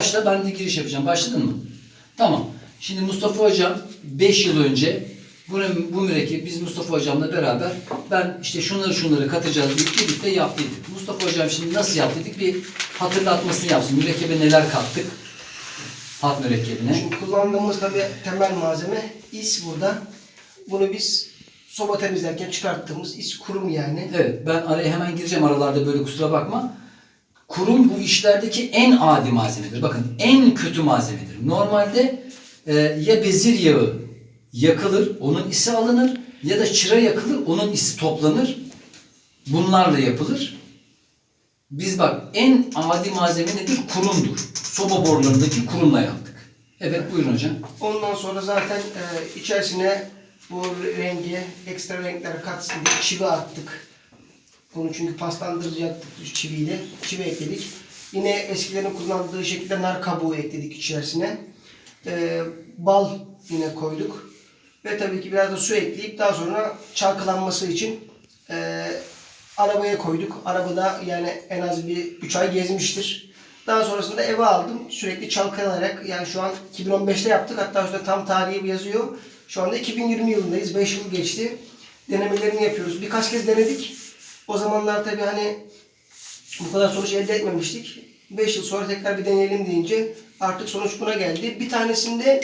Başla ben de giriş yapacağım. Başladın mı? Tamam. Şimdi Mustafa Hocam 5 yıl önce bu, bu mürekkebi biz Mustafa Hocam'la beraber ben işte şunları şunları katacağız deyip birlikte yaptıydık. Mustafa Hocam şimdi nasıl yaptıydık bir hatırlatmasını yapsın. Mürekkebe neler kattık? Hat mürekkebine. Şimdi kullandığımız tabii temel malzeme is burada. Bunu biz soba temizlerken çıkarttığımız is kurum yani. Evet ben araya hemen gireceğim aralarda böyle kusura bakma. Kurum bu işlerdeki en adi malzemedir. Bakın en kötü malzemedir. Normalde e, ya bezir yağı yakılır, onun isi alınır ya da çıra yakılır, onun isi toplanır. Bunlarla yapılır. Biz bak en adi malzeme nedir? Kurumdur. Soba borularındaki kurumla yaptık. Evet buyurun hocam. Ondan sonra zaten e, içerisine bu rengi ekstra renkler katsın diye çivi attık. Bunu çünkü paslandıracaktık çiviyle. Çivi ekledik. Yine eskilerin kullandığı şekilde nar kabuğu ekledik içerisine. E, bal yine koyduk. Ve tabii ki biraz da su ekleyip daha sonra çalkalanması için e, arabaya koyduk. Arabada yani en az bir 3 ay gezmiştir. Daha sonrasında eve aldım. Sürekli çalkalayarak yani şu an 2015'te yaptık. Hatta üstte tam tarihi yazıyor. Şu anda 2020 yılındayız. 5 yıl geçti. Denemelerini yapıyoruz. Birkaç kez denedik. O zamanlar tabii hani bu kadar sonuç elde etmemiştik. 5 yıl sonra tekrar bir deneyelim deyince artık sonuç buna geldi. Bir tanesinde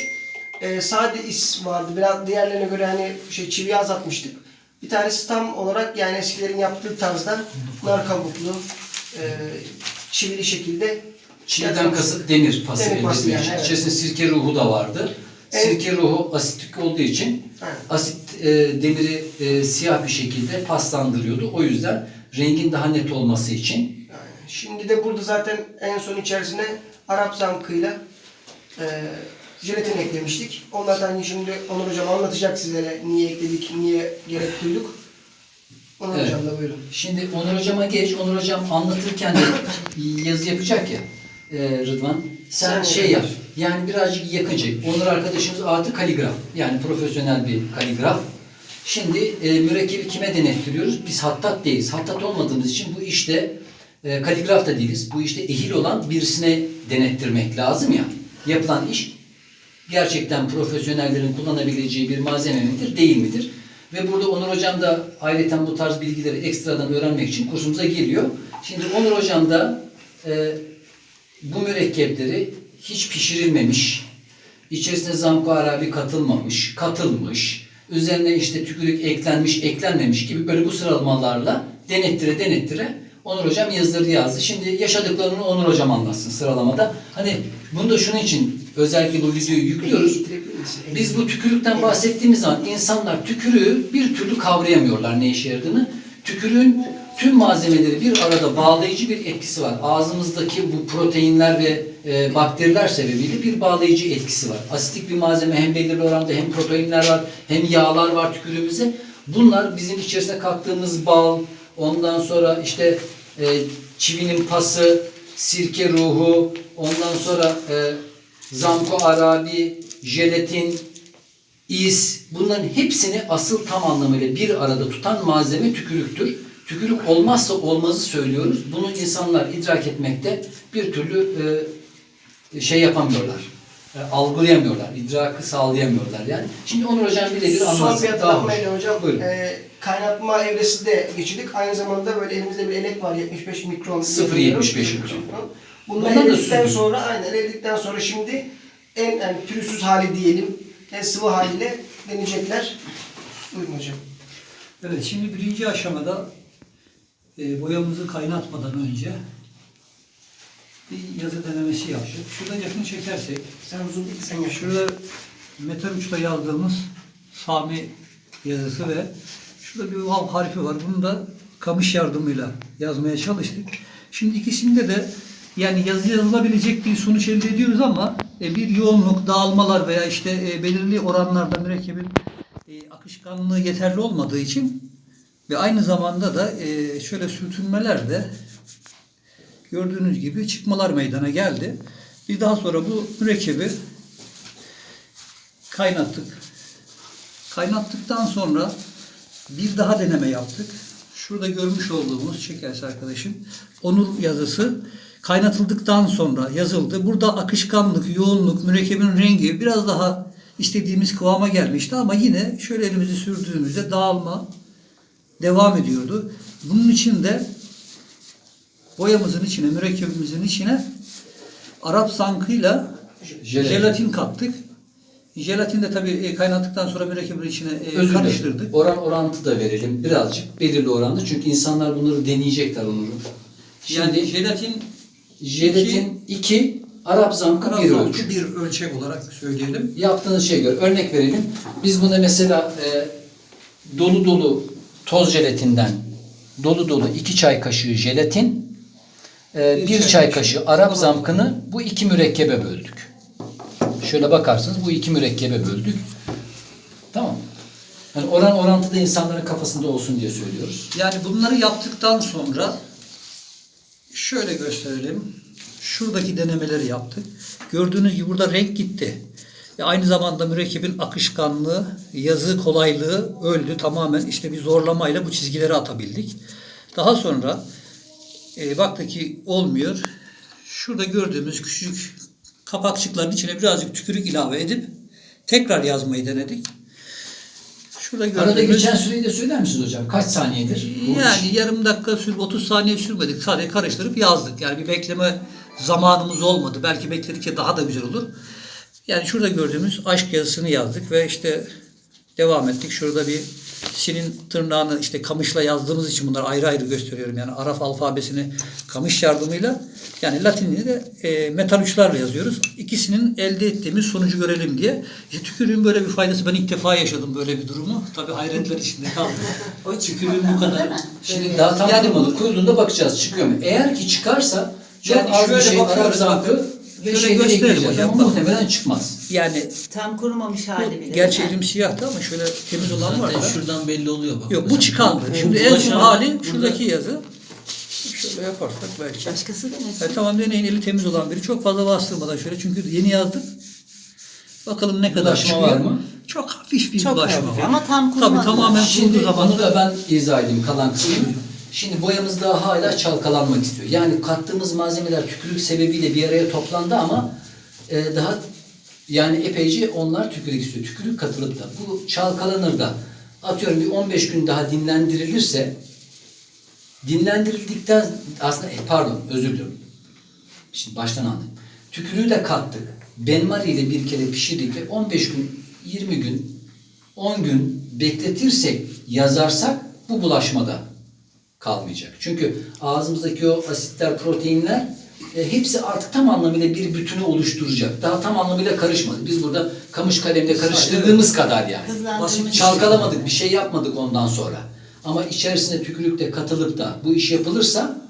e, sade is vardı. Biraz diğerlerine göre hani şey çiviyi azaltmıştık. Bir tanesi tam olarak yani eskilerin yaptığı tarzda nar kabuklu e, çivili şekilde yapılmış. kasıt demir pası Demir elde yani, için. evet. İçerisinde sirke ruhu da vardı. Evet. Sirke ruhu asitlik olduğu için Aynen. asit e, demiri e, siyah bir şekilde paslandırıyordu. O yüzden rengin daha net olması için. Yani şimdi de burada zaten en son içerisine Arap zamkıyla e, jelatin eklemiştik. Onlardan şimdi Onur Hocam anlatacak sizlere niye ekledik, niye gerek duyduk. Onur Evet. Hocam da buyurun. Şimdi Onur Hocam'a geç. Onur Hocam anlatırken de yazı yapacak ya e, Rıdvan. Sen Sen şey yap. Yani birazcık yakınca. Onur arkadaşımız artı kaligraf. Yani profesyonel bir kaligraf. Şimdi e, mürekkebi kime denettiriyoruz? Biz hattat değiliz. Hattat olmadığımız için bu işte e, kaligraf da değiliz. Bu işte ehil olan birisine denettirmek lazım ya. Yapılan iş gerçekten profesyonellerin kullanabileceği bir malzeme midir, değil midir? Ve burada Onur Hocam da ayrıca bu tarz bilgileri ekstradan öğrenmek için kursumuza geliyor. Şimdi Onur Hocam da e, bu mürekkepleri hiç pişirilmemiş, içerisine zamko arabi katılmamış, katılmış, üzerine işte tükürük eklenmiş, eklenmemiş gibi böyle bu sıralamalarla denettire denettire Onur Hocam yazıları yazdı. Şimdi yaşadıklarını Onur Hocam anlatsın sıralamada. Hani bunu da şunun için özellikle bu videoyu yüklüyoruz. Biz bu tükürükten bahsettiğimiz zaman insanlar tükürüğü bir türlü kavrayamıyorlar ne işe yaradığını. Tükürüğün tüm malzemeleri bir arada bağlayıcı bir etkisi var. Ağzımızdaki bu proteinler ve e, bakteriler sebebiyle bir bağlayıcı etkisi var. Asitik bir malzeme hem belirli oranda hem proteinler var hem yağlar var tükürüğümüzde. Bunlar bizim içerisine kattığımız bal, ondan sonra işte e, çivinin pası, sirke ruhu, ondan sonra e, zamko arabi, jelatin, is bunların hepsini asıl tam anlamıyla bir arada tutan malzeme tükürüktür. Tükürük olmazsa olmazı söylüyoruz. Bunu insanlar idrak etmekte bir türlü e, şey yapamıyorlar. E, algılayamıyorlar. idrakı sağlayamıyorlar yani. Şimdi Onur Hocam birebir Son anlatsın. bir Daha hoş. hocam. Buyurun. E, kaynatma evresi de geçirdik. Aynı zamanda böyle elimizde bir elek var 75 mikron. 0.75 mikron. Bunları Bundan da eridikten süzdüm. sonra aynen eridikten sonra şimdi en yani pürüzsüz hali diyelim. En sıvı haliyle deneyecekler. Buyurun hocam. Evet, şimdi birinci aşamada e, boyamızı kaynatmadan önce bir yazı denemesi yaptık. Şurada yakın çekersek, Sen uzun sen yaşa. şurada metal uçta yazdığımız Sami yazısı ve şurada bir vav harfi var. Bunu da kamış yardımıyla yazmaya çalıştık. Şimdi ikisinde de yani yazı yazılabilecek bir sonuç elde ediyoruz ama e, bir yoğunluk, dağılmalar veya işte e, belirli oranlarda mürekkebin e, akışkanlığı yeterli olmadığı için ve aynı zamanda da e, şöyle sürtünmeler de gördüğünüz gibi çıkmalar meydana geldi. Biz daha sonra bu mürekkebi kaynattık. Kaynattıktan sonra bir daha deneme yaptık. Şurada görmüş olduğumuz çekerse arkadaşım Onur yazısı kaynatıldıktan sonra yazıldı. Burada akışkanlık, yoğunluk, mürekkebin rengi biraz daha istediğimiz kıvama gelmişti ama yine şöyle elimizi sürdüğümüzde dağılma devam ediyordu. Bunun için de boyamızın içine, mürekkebimizin içine Arap sankıyla Jelatin. jelatin kattık. Jelatin de tabii e, kaynattıktan sonra mürekkebin içine e, Özür dilerim. karıştırdık. Oran orantı da verelim birazcık belirli oranda çünkü insanlar bunları deneyecekler Onur'u. Yani Şimdi jelatin jelatin 2, Arap zankı Arap 1 sankı ölçü. bir ölçek olarak söyleyelim. Yaptığınız şeye göre örnek verelim. Biz buna mesela e, dolu dolu toz jelatinden dolu dolu 2 çay kaşığı jelatin, e, Bir 1 çay çay, kaşığı. Arap zamkını bu iki mürekkebe böldük. Şöyle bakarsanız bu iki mürekkebe böldük. Tamam. Yani oran orantıda insanların kafasında olsun diye söylüyoruz. Yani bunları yaptıktan sonra şöyle gösterelim. Şuradaki denemeleri yaptık. Gördüğünüz gibi burada renk gitti. Ve aynı zamanda mürekkebin akışkanlığı, yazı kolaylığı öldü. Tamamen işte bir zorlamayla bu çizgileri atabildik. Daha sonra e, baktık ki olmuyor. Şurada gördüğümüz küçük kapakçıkların içine birazcık tükürük ilave edip tekrar yazmayı denedik. Şurada Arada geçen süreyi de söyler misiniz hocam? Kaç saniyedir? bu iş? yani yarım dakika sür, 30 saniye sürmedik. Sadece karıştırıp yazdık. Yani bir bekleme zamanımız olmadı. Belki bekledikçe daha da güzel olur. Yani şurada gördüğümüz aşk yazısını yazdık ve işte devam ettik. Şurada bir sinin tırnağını işte kamışla yazdığımız için bunları ayrı ayrı gösteriyorum. Yani Araf alfabesini kamış yardımıyla yani Latinini de e, metal uçlarla yazıyoruz. İkisinin elde ettiğimiz sonucu görelim diye. E, tükürüğün böyle bir faydası. Ben ilk defa yaşadım böyle bir durumu. Tabii hayretler içinde kaldım. O tükürüğün bu kadar. Şimdi daha tam Yani. Kurulduğunda bakacağız çıkıyor mu? Eğer ki çıkarsa çok Yani az bir şöyle şey bakıyoruz, bakın. Ve Şöyle gösterelim hocam, ama muhtemelen çıkmaz. Yani Tam kurumamış hali bile. gerçi elim siyahtı ama şöyle temiz olan var Zaten da. şuradan belli oluyor bak. Yok bu çıkandı. Şimdi en son hali şuradaki yazı. Şöyle yaparsak belki. Başkası denesin. Evet, tamam deneyin eli temiz olan biri. Çok fazla bastırmadan şöyle çünkü yeni yazdık. Bakalım ne kadar Bulaşma çıkıyor. var mı? Çok hafif bir Çok bulaşma hafif var. ama tam Tabii kurumadı. tamamen Şimdi kurduğu zaman onu da ben izah edeyim kalan kısmını. Şimdi boyamız daha hala çalkalanmak istiyor. Yani kattığımız malzemeler tükürük sebebiyle bir araya toplandı ama e, daha yani epeyce onlar tükürük istiyor. Tükürük katılıp da bu çalkalanır da atıyorum bir 15 gün daha dinlendirilirse dinlendirildikten aslında e, pardon özür diliyorum. Şimdi baştan anladım. Tükürüğü de kattık. Benmari ile bir kere pişirdik ve 15 gün, 20 gün, 10 gün bekletirsek, yazarsak bu bulaşmada kalmayacak. Çünkü ağzımızdaki o asitler, proteinler e, hepsi artık tam anlamıyla bir bütünü oluşturacak. Daha tam anlamıyla karışmadı. Biz burada kamış kalemle karıştırdığımız kadar yani. Hızlandırmış. Çalkalamadık, bir şey yapmadık ondan sonra. Ama içerisine tükürük de katılıp da bu iş yapılırsa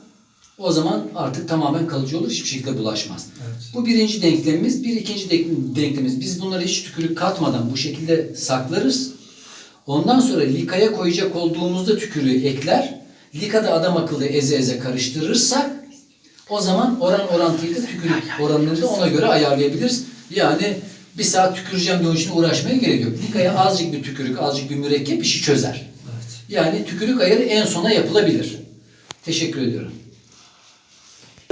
o zaman artık tamamen kalıcı olur. Hiçbir şekilde bulaşmaz. Bu birinci denklemimiz. Bir ikinci denk- denklemimiz. Biz bunları hiç tükürük katmadan bu şekilde saklarız. Ondan sonra likaya koyacak olduğumuzda tükürüğü ekler. Likada adam akıllı eze eze karıştırırsak o zaman oran orantıyı da tükürük oranını da ona göre ayarlayabiliriz. Yani bir saat tüküreceğim diye onun için uğraşmaya gerek yok. Likaya azıcık bir tükürük, azıcık bir mürekkep işi çözer. Yani tükürük ayarı en sona yapılabilir. Teşekkür ediyorum.